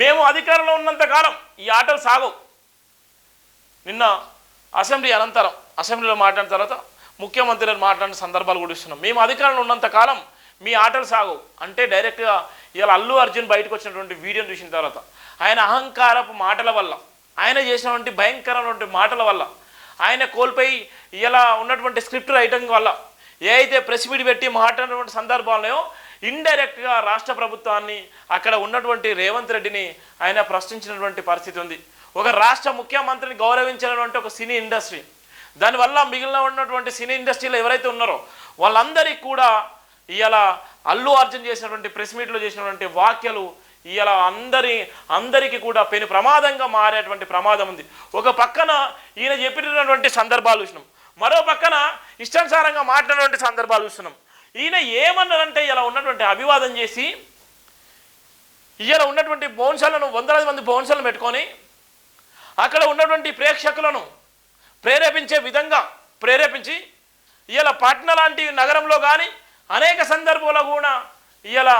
మేము అధికారంలో ఉన్నంత కాలం ఈ ఆటలు సాగవు. నిన్న అసెంబ్లీ అనంతరం అసెంబ్లీలో మాట్లాడిన తర్వాత ముఖ్యమంత్రి మాట్లాడిన సందర్భాలు కూడా ఇస్తున్నాం. మేము అధికారంలో ఉన్నంత కాలం మీ ఆటలు సాగు అంటే డైరెక్ట్గా ఇవాళ అల్లు అర్జున్ బయటకు వచ్చినటువంటి వీడియోని చూసిన తర్వాత ఆయన అహంకారపు మాటల వల్ల ఆయన చేసినటువంటి భయంకరమైనటువంటి మాటల వల్ల ఆయన కోల్పోయి ఇలా ఉన్నటువంటి స్క్రిప్ట్ రైటింగ్ వల్ల ఏ అయితే ప్రెస్ మీట్ పెట్టి మాట్లాడినటువంటి సందర్భాల్లో ఇండైరెక్ట్గా రాష్ట్ర ప్రభుత్వాన్ని అక్కడ ఉన్నటువంటి రేవంత్ రెడ్డిని ఆయన ప్రశ్నించినటువంటి పరిస్థితి ఉంది. ఒక రాష్ట్ర ముఖ్యమంత్రిని గౌరవించినటువంటి ఒక సినీ ఇండస్ట్రీ. దానివల్ల మిగిలిన ఉన్నటువంటి సినీ ఇండస్ట్రీలో ఎవరైతే ఉన్నారో వాళ్ళందరికీ కూడా ఇవాళ అల్లు అర్జున్ చేసినటువంటి ప్రెస్ మీట్లో చేసినటువంటి వాక్యాలు ఇలా అందరి అందరికీ కూడా పెను ప్రమాదంగా మారేటువంటి ప్రమాదం ఉంది. ఒక పక్కన ఈయన చెప్పినటువంటి సందర్భాలు చూసినాం. మరో పక్కన ఇష్టానుసారంగా మాట్లాడినటువంటి సందర్భాలు చూస్తున్నాం ఈయన ఏమన్నారంటే ఇలా ఉన్నటువంటి అభివాదం చేసి ఇలా ఉన్నటువంటి బౌన్సర్లను వందలాది మంది బౌన్సర్లను పెట్టుకొని అక్కడ ఉన్నటువంటి ప్రేక్షకులను ప్రేరేపించే విధంగా ప్రేరేపించి ఇలా పాట్నా లాంటి నగరంలో కానీ అనేక సందర్భాల్లో కూడా ఇలా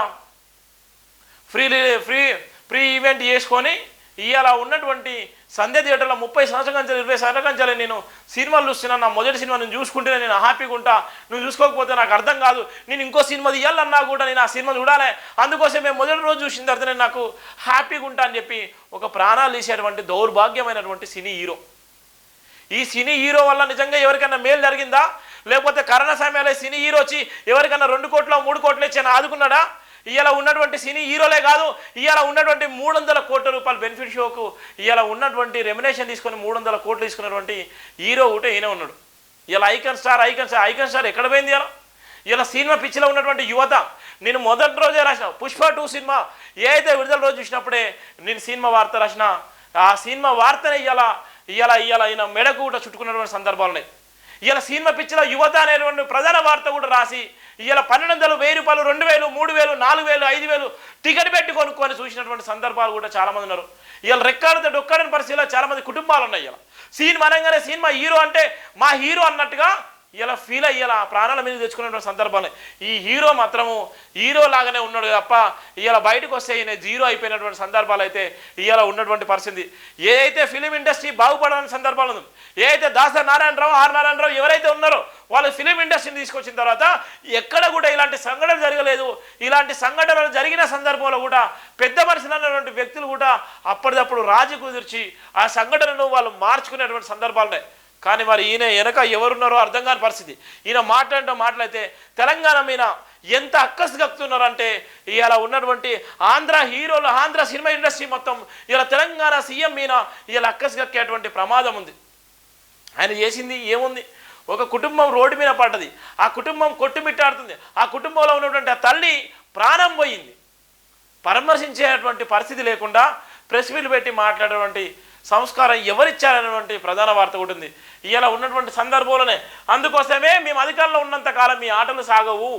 ఫ్రీ ఫ్రీ ఫ్రీ ఈవెంట్ చేసుకొని ఇలా ఉన్నటువంటి సంధ్య థియేటర్లో ముప్పై సంవత్సరం కంచాలి ఇరవై సంవత్సరం కంచాలి నేను సినిమాలు చూస్తున్నాను నా మొదటి సినిమా నేను చూసుకుంటేనే నేను హ్యాపీగా ఉంటా. నువ్వు చూసుకోకపోతే నాకు అర్థం కాదు. నేను ఇంకో సినిమా తీయాలన్నా కూడా నేను ఆ సినిమా చూడాలి. అందుకోసం మేము మొదటి రోజు చూసిన తర్వాత నేను నాకు హ్యాపీగా ఉంటా అని చెప్పి ఒక ప్రాణాలు తీసేటువంటి దౌర్భాగ్యమైనటువంటి సినీ హీరో. ఈ సినీ హీరో వల్ల నిజంగా ఎవరికైనా మేలు జరిగిందా? లేకపోతే కరోనా సమయంలో సినీ హీరో వచ్చి ఎవరికైనా రెండు కోట్ల మూడు కోట్లు ఇచ్చి ఆదుకున్నాడా? ఇవాళ ఉన్నటువంటి సినీ హీరోలే కాదు ఇవాళ ఉన్నటువంటి మూడు వందల కోట్ల రూపాయల బెనిఫిట్ షోకు ఇవాళ ఉన్నటువంటి రెమినేషన్ తీసుకొని మూడు వందల కోట్లు తీసుకున్నటువంటి హీరో ఒకటే ఈయన ఉన్నాడు. ఇలా icon star icon star icon star ఎక్కడ పోయింది ఇలా ఇలా సినిమా పిచ్చిలో ఉన్నటువంటి యువత. నేను మొదటి రోజే రాసిన పుష్ప టూ సినిమా. ఏ అయితే విడుదల రోజు చూసినప్పుడే నేను సినిమా వార్త రాసిన ఆ సినిమా వార్తనే ఇవాళ ఇవాళ ఇవాళ ఈయన మెడకు కూడా చుట్టుకున్నటువంటి సందర్భాలు ఉన్నాయి ఇలా సినిమా పిచ్చిలో యువత అనేటువంటి ప్రధాన వార్త కూడా రాసి ఇలా పన్నెండు వందలు వెయ్యి రూపాయలు రెండు వేలు మూడు వేలు నాలుగు వేలు ఐదు వేలు టికెట్ పెట్టి కొనుక్కొని చూసినటువంటి సందర్భాలు కూడా చాలా మంది ఉన్నారు ఇలా రెక్కాడితే డొక్కడని పరిస్థితిలో చాలా మంది కుటుంబాలు ఉన్నాయి ఇలా సినిమా అనగానే సినిమా హీరో అంటే మా హీరో అన్నట్టుగా ఇలా ఫీల్ అయ్యేలా ప్రాణాల మీద తెచ్చుకునేటువంటి సందర్భాలు. ఈ హీరో మాత్రము హీరో లాగానే ఉన్నాడు తప్ప ఇలా బయటకు వస్తే ఈయన జీరో అయిపోయినటువంటి సందర్భాలు అయితే ఇలా ఉన్నటువంటి పరిస్థితి. ఏదైతే ఫిలిం ఇండస్ట్రీ బాగుపడాలని సందర్భాలు ఉంది ఏదైతే దాస నారాయణరావు ఆర్ నారాయణరావు ఎవరైతే ఉన్నారో వాళ్ళు ఫిలిం ఇండస్ట్రీని తీసుకొచ్చిన తర్వాత ఎక్కడ కూడా ఇలాంటి సంఘటన జరగలేదు. ఇలాంటి సంఘటనలు జరిగిన సందర్భంలో కూడా పెద్ద మనుషులు అన్నటువంటి వ్యక్తులు కూడా అప్పటిదప్పుడు రాజీ కుదిర్చి ఆ సంఘటనను వాళ్ళు మార్చుకునేటువంటి సందర్భాలు ఉన్నాయి. కానీ మరి ఈయన వెనక ఎవరున్నారో అర్థం కాని పరిస్థితి. ఈయన మాట్లాడటం మాట్లాడితే తెలంగాణ మీద ఎంత అక్కసు కక్కుతున్నారంటే ఇలా ఉన్నటువంటి ఆంధ్ర హీరోలు ఆంధ్ర సినిమా ఇండస్ట్రీ మొత్తం ఇలా తెలంగాణ సీఎం మీద ఇలా అక్కసు కక్కేటువంటి ప్రమాదం ఉంది. ఆయన చేసింది ఏముంది? ఒక కుటుంబం రోడ్డు మీద పడ్డది. ఆ కుటుంబం కొట్టుమిట్టాడుతుంది. ఆ కుటుంబంలో ఉన్నటువంటి ఆ తల్లి ప్రాణం పోయింది. పరామర్శించేటువంటి పరిస్థితి లేకుండా ప్రెస్ మీట్లు పెట్టి మాట్లాడేటువంటి సంస్కారం ఎవరిచ్చారనేటువంటి ప్రధాన వార్త కూడా ఉంది. ఇలా ఉన్నటువంటి సందర్భంలోనే అందుకోసమే మేము అధికారంలో ఉన్నంత కాలం మీ ఆటలు సాగవు.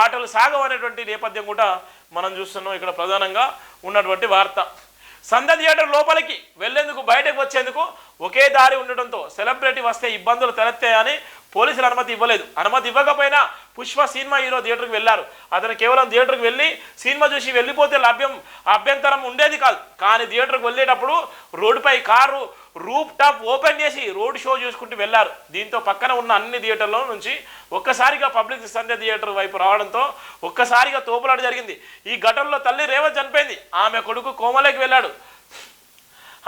ఆటలు సాగవు అనేటువంటి నేపథ్యం కూడా మనం చూస్తున్నాం ఇక్కడ ప్రధానంగా ఉన్నటువంటి వార్త. సంద థియేటర్ లోపలికి వెళ్ళేందుకు బయటకు వచ్చేందుకు ఒకే దారి ఉండడంతో సెలబ్రిటీ వస్తే ఇబ్బందులు తలెత్తాయని పోలీసులు అనుమతి ఇవ్వలేదు. అనుమతి ఇవ్వకపోయినా పుష్ప సినిమా హీరో థియేటర్కి వెళ్ళారు. అతను కేవలం థియేటర్కి వెళ్ళి సినిమా చూసి వెళ్ళిపోతే లభ్యం అభ్యంతరం ఉండేది కాదు. కానీ థియేటర్కి వెళ్ళేటప్పుడు రోడ్డుపై కారు రూప్ టాప్ ఓపెన్ చేసి రోడ్ షో చూసుకుంటూ వెళ్ళారు. దీంతో పక్కన ఉన్న అన్ని థియేటర్ల నుంచి ఒక్కసారిగా పబ్లిక్ సంధ్య థియేటర్ వైపు రావడంతో ఒక్కసారిగా తోపులాట జరిగింది. ఈ ఘటనలో తల్లి రేవంత్ చనిపోయింది. ఆమె కొడుకు కోమలేకి వెళ్ళాడు.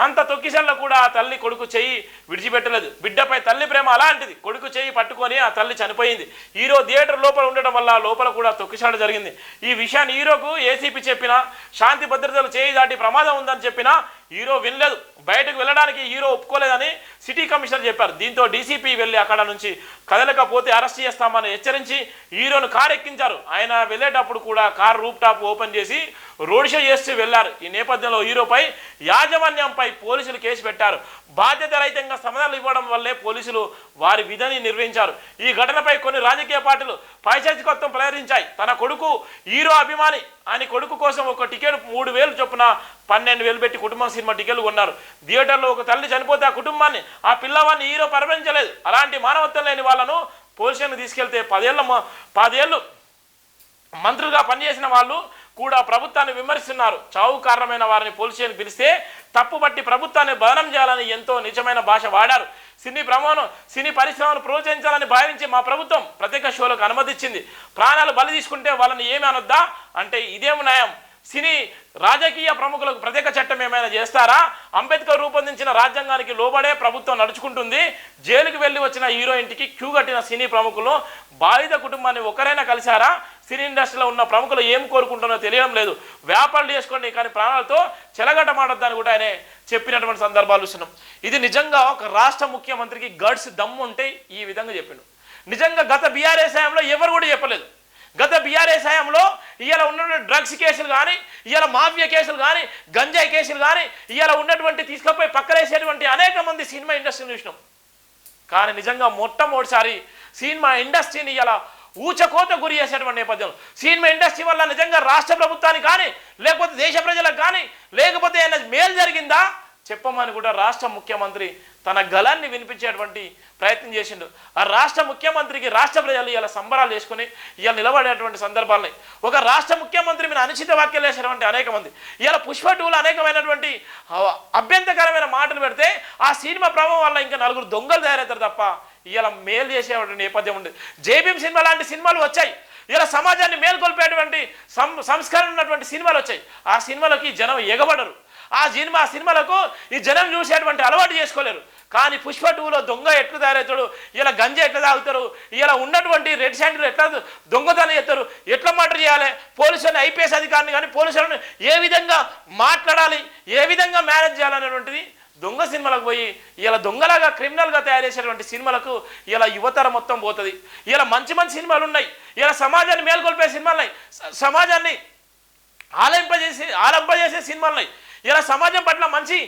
అంత తొక్కిసల్లో కూడా ఆ తల్లి కొడుకు చెయ్యి విడిచిపెట్టలేదు. బిడ్డపై తల్లి ప్రేమ అలాంటిది. కొడుకు చెయ్యి పట్టుకొని ఆ తల్లి చనిపోయింది. హీరో థియేటర్ లోపల ఉండడం వల్ల లోపల కూడా తొక్కిసాడు జరిగింది. ఈ విషయాన్ని హీరోకు ఏసీపీ చెప్పినా శాంతి భద్రతలు చేయి దాటి ప్రమాదం ఉందని చెప్పినా హీరో వినలేదు. బయటకు వెళ్ళడానికి హీరో ఒప్పుకోలేదని సిటీ కమిషనర్ చెప్పారు. దీంతో డీసీపీ వెళ్ళి అక్కడ నుంచి కదలకపోతే అరెస్ట్ చేస్తామని హెచ్చరించి హీరోను కారు ఎక్కించారు ఆయన వెళ్ళేటప్పుడు కూడా కారు రూప్ టాప్ ఓపెన్ చేసి రోడ్ షో చేస్తూ వెళ్ళారు. ఈ నేపథ్యంలో హీరోపై యాజమాన్యంపై పోలీసులు కేసు పెట్టారు. బాధ్యత రహితంగా సమాధానాలు ఇవ్వడం వల్లే పోలీసులు వారి విధిని నిర్వహించారు. ఈ ఘటనపై కొన్ని రాజకీయ పార్టీలు పైశాచికత్వం ప్రయత్నించాయి తన కొడుకు హీరో అభిమాని. ఆయన కొడుకు కోసం ఒక టికెట్ మూడు వేలు చొప్పున పన్నెండు వేలు పెట్టి కుటుంబం సినిమా టికెట్లు కొన్నారు. థియేటర్లో ఒక తల్లి చనిపోతే ఆ కుటుంబాన్ని ఆ పిల్లవాడిని హీరో పరమించలేదు అలాంటి మానవత్వం లేని వాళ్ళను పోలీసులను తీసుకెళ్తే పదేళ్ళ పదేళ్ళు మంత్రులుగా పనిచేసిన వాళ్ళు కూడా ప్రభుత్వాన్ని విమర్శిస్తున్నారు. చావు కారణమైన వారిని పోలీస్ అని పిలిస్తే తప్పుబట్టి ప్రభుత్వాన్ని బదనం చేయాలని ఎంతో నిజమైన భాష వాడారు. సినీ ప్రమాణం సినీ పరిశ్రమను ప్రోత్సహించాలని భావించి మా ప్రభుత్వం ప్రత్యేక షోలకు అనుమతిచ్చింది. ప్రాణాలు బలి తీసుకుంటే వాళ్ళని ఏమి అనొద్దా? అంటే ఇదేం న్యాయం? సినీ రాజకీయ ప్రముఖులకు ప్రత్యేక చట్టం ఏమైనా చేస్తారా? అంబేద్కర్ రూపొందించిన రాజ్యాంగానికి లోబడే ప్రభుత్వం నడుచుకుంటుంది. జైలుకి వెళ్ళి వచ్చిన హీరోయింటికి క్యూ కట్టిన సినీ ప్రముఖులు బాధిత కుటుంబాన్ని ఒకరైనా కలిశారా? సినీ ఇండస్ట్రీలో ఉన్న ప్రముఖులు ఏం కోరుకుంటున్నారో తెలియడం లేదు. వ్యాపారాలు చేసుకోండి కానీ ప్రాణాలతో చెలగట చెలగటమాడొద్దని కూడా ఆయన చెప్పినటువంటి సందర్భాలు చూస్తున్నాం. ఇది నిజంగా ఒక రాష్ట్ర ముఖ్యమంత్రికి గడ్స్ దమ్ము ఉంటే ఈ విధంగా చెప్పిండు. నిజంగా గత బీఆర్ఎస్ హయాంలో ఎవరు కూడా చెప్పలేదు. గత బీఆర్ఎస్ హయాంలో ఇవాళ ఉన్న డ్రగ్స్ కేసులు కానీ ఇవాళ మాఫియా కేసులు కానీ గంజాయి కేసులు కానీ ఇవాళ ఉన్నటువంటి తీసుకుపోయి పక్కనేసేటువంటి అనేక మంది సినిమా ఇండస్ట్రీని చూసినాం. కానీ నిజంగా మొట్టమొదటిసారి సినిమా ఇండస్ట్రీని ఇలా ఊచకోత గురి చేసేటువంటి నేపథ్యంలో సినిమా ఇండస్ట్రీ వల్ల నిజంగా రాష్ట్ర ప్రభుత్వానికి కానీ లేకపోతే దేశ ప్రజలకు కానీ లేకపోతే ఏమైనా మేలు జరిగిందా? చెప్పమని కూడా రాష్ట్ర ముఖ్యమంత్రి తన గలాన్ని వినిపించేటువంటి ప్రయత్నం చేసిండు. ఆ రాష్ట్ర ముఖ్యమంత్రికి రాష్ట్ర ప్రజలు ఇలా సంబరాలు చేసుకుని ఇలా నిలబడేటువంటి సందర్భాలని ఒక రాష్ట్ర ముఖ్యమంత్రి మీద అనుచిత వ్యాఖ్యలు చేసినటువంటి అనేక మంది. ఇలా పుష్ప టూలు అనేకమైనటువంటి అభ్యంతకరమైన అభ్యంతరకరమైన మాటలు పెడితే ఆ సినిమా ప్రభావం వల్ల ఇంకా నలుగురు దొంగలు తయారవుతారు తప్ప ఇలా మేలు చేసేటువంటి నేపథ్యం ఉంది. జేబీఎం సినిమా లాంటి సినిమాలు వచ్చాయి. ఇలా సమాజాన్ని మేల్కొల్పేటువంటి సం సంస్కరణ ఉన్నటువంటి సినిమాలు వచ్చాయి. ఆ సినిమాలకి జనం ఎగబడరు. ఆ సినిమా ఆ సినిమాలకు ఈ జనం చూసేటువంటి అలవాటు చేసుకోలేరు. కానీ పుష్ప టూలో దొంగ ఎట్లా తయారవుతాడు? ఇలా గంజ ఎట్లా తాగుతారు? ఇలా ఉన్నటువంటి రెడ్ శాండ్లు ఎట్లా దొంగతనం చేస్తారు? ఎట్లా మర్డర్ చేయాలి? పోలీసులను ఐపీఎస్ అధికారిని కానీ పోలీసులను ఏ విధంగా మాట్లాడాలి? ఏ విధంగా మేనేజ్ చేయాలనేటువంటిది దొంగ సినిమాలకు పోయి ఇలా దొంగలాగా క్రిమినల్గా తయారు చేసేటువంటి సినిమాలకు ఇలా యువతరం మొత్తం పోతుంది. ఇలా మంచి మంచి సినిమాలు ఉన్నాయి ఇలా సమాజాన్ని మేల్కొల్పే సినిమాలు ఉన్నాయి సమాజాన్ని ఆలింపజేసే ఆలంపజేసే సినిమాలు ఉన్నాయి ఇలా సమాజం పట్ల మంచి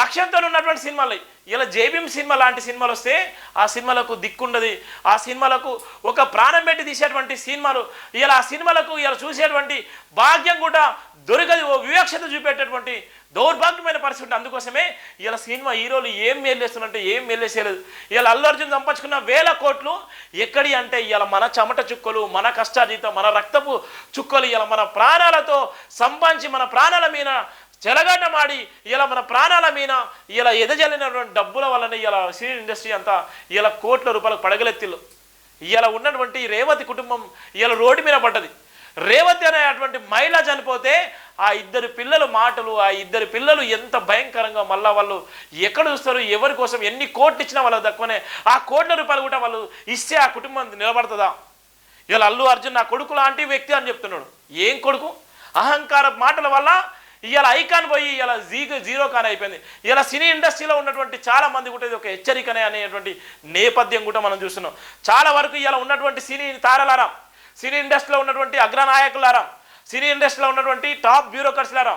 లక్ష్యంతో ఉన్నటువంటి సినిమాలు ఇలా జేబీఎం సినిమా లాంటి సినిమాలు వస్తే ఆ సినిమాలకు దిక్కుండదు. ఆ సినిమాలకు ఒక ప్రాణం పెట్టి తీసేటువంటి సినిమాలు ఇలా ఆ సినిమాలకు ఇలా చూసేటువంటి భాగ్యం కూడా దొరకదు. ఓ వివక్షత చూపేటటువంటి దౌర్భాగ్యమైన పరిస్థితి అందుకోసమే ఇలా సినిమా హీరోలు ఏం మేలేస్తున్నారంటే ఏం మేలేసేయలేదు ఇలా అల్లు అర్జున్ సంపాదించుకున్న వేల కోట్లు ఎక్కడి అంటే ఇలా మన చెమట చుక్కలు మన కష్టాజీతం మన రక్తపు చుక్కలు ఇలా మన ప్రాణాలతో సంపాదించి మన ప్రాణాల మీద చెలగాటమాడి ఇలా మన ప్రాణాల మీద ఇలా ఎదజల్లినటువంటి డబ్బుల వలన ఇలా సినీ ఇండస్ట్రీ అంతా ఇలా కోట్ల రూపాయలకు పడగలెత్తిల్లు ఇలా ఉన్నటువంటి రేవతి కుటుంబం ఇలా రోడ్డు మీద పడ్డది. రేవతి అనేటువంటి మహిళ చనిపోతే ఆ ఇద్దరు పిల్లల మాటలు ఆ ఇద్దరు పిల్లలు ఎంత భయంకరంగా మళ్ళా వాళ్ళు ఎక్కడ చూస్తారు ఎవరి కోసం ఎన్ని కోట్లు ఇచ్చినా వాళ్ళకి తక్కువనే ఆ కోట్ల రూపాయలు కూడా వాళ్ళు ఇస్తే ఆ కుటుంబం నిలబడుతుందా? ఇలా అల్లు అర్జున్ నా కొడుకు లాంటి వ్యక్తి అని చెప్తున్నాడు. ఏం కొడుకు? అహంకార మాటల వల్ల ఇవాళ ఐకాన్ పోయి ఇలా జీగో జీరో కాన్ అయిపోయింది. ఇలా సినీ ఇండస్ట్రీలో ఉన్నటువంటి చాలా మంది కూడా ఇది ఒక హెచ్చరికనే అనేటువంటి నేపథ్యం కూడా మనం చూస్తున్నాం. చాలా వరకు ఇలా ఉన్నటువంటి సినీ తారలారా సినీ ఇండస్ట్రీలో ఉన్నటువంటి అగ్రనాయకులారా సినీ ఇండస్ట్రీలో ఉన్నటువంటి టాప్ బ్యూరోక్రట్స్లారా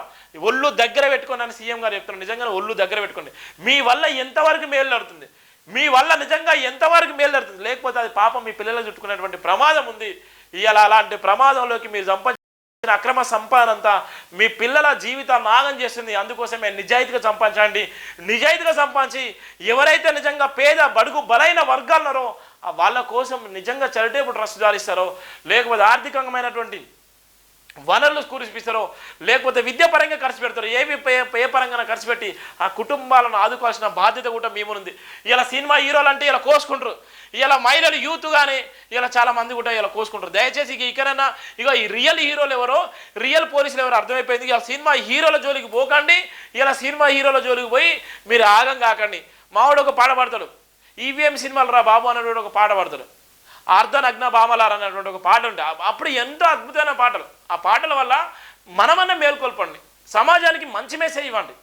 ఒళ్ళు దగ్గర పెట్టుకోండి అని సీఎం గారు చెప్తున్నారు. నిజంగా ఒళ్ళు దగ్గర పెట్టుకోండి. మీ వల్ల ఎంతవరకు మేలు జరుగుతుంది? మీ వల్ల నిజంగా ఎంతవరకు మేలు జరుగుతుంది? లేకపోతే అది పాపం మీ పిల్లలకు చుట్టుకునేటువంటి ప్రమాదం ఉంది. ఇవాళ అలాంటి ప్రమాదంలోకి మీరు సంపాదించిన అక్రమ సంపాదన అంతా మీ పిల్లల జీవితాన్ని నాగం చేస్తుంది. అందుకోసమే నిజాయితీగా సంపాదించండి. నిజాయితీగా సంపాదించి ఎవరైతే నిజంగా పేద బడుగు బలైన వర్గాలున్నారో వాళ్ళ కోసం నిజంగా చారిటేబుల్ ట్రస్ట్ జారిస్తారో లేకపోతే ఆర్థికంగామైనటువంటి వనరులు కురిపిస్తారో లేకపోతే విద్యాపరంగా ఖర్చు పెడతారు ఏవి పే- ఏ పరంగా ఖర్చు పెట్టి ఆ కుటుంబాలను ఆదుకోవాల్సిన బాధ్యత కూడా మేముంది ఇలా సినిమా హీరోలు అంటే ఇలా కోసుకుంటారు. ఇలా మహిళలు యూత్ కానీ ఇలా చాలా మంది కూడా ఇలా కోసుకుంటారు. దయచేసి ఇక ఇక్కడైనా ఇక ఈ రియల్ హీరోలు ఎవరో రియల్ పోలీసులు ఎవరో అర్థమైపోయింది. ఇలా సినిమా హీరోల జోలికి పోకండి. ఇలా సినిమా హీరోల జోలికి పోయి మీరు ఆగం కాకండి. మావాడు ఒక పాట ఈవీఎం సినిమాలు రా బాబు అనేటువంటి ఒక పాట పాడతాడు అర్ధనగ్న బామలార్ అనేటువంటి ఒక పాట ఉంటే అప్పుడు ఎంతో అద్భుతమైన పాటలు. ఆ పాటల వల్ల మనమన్న మేల్కొల్పండి. సమాజానికి మంచి మెసేజ్ ఇవ్వండి.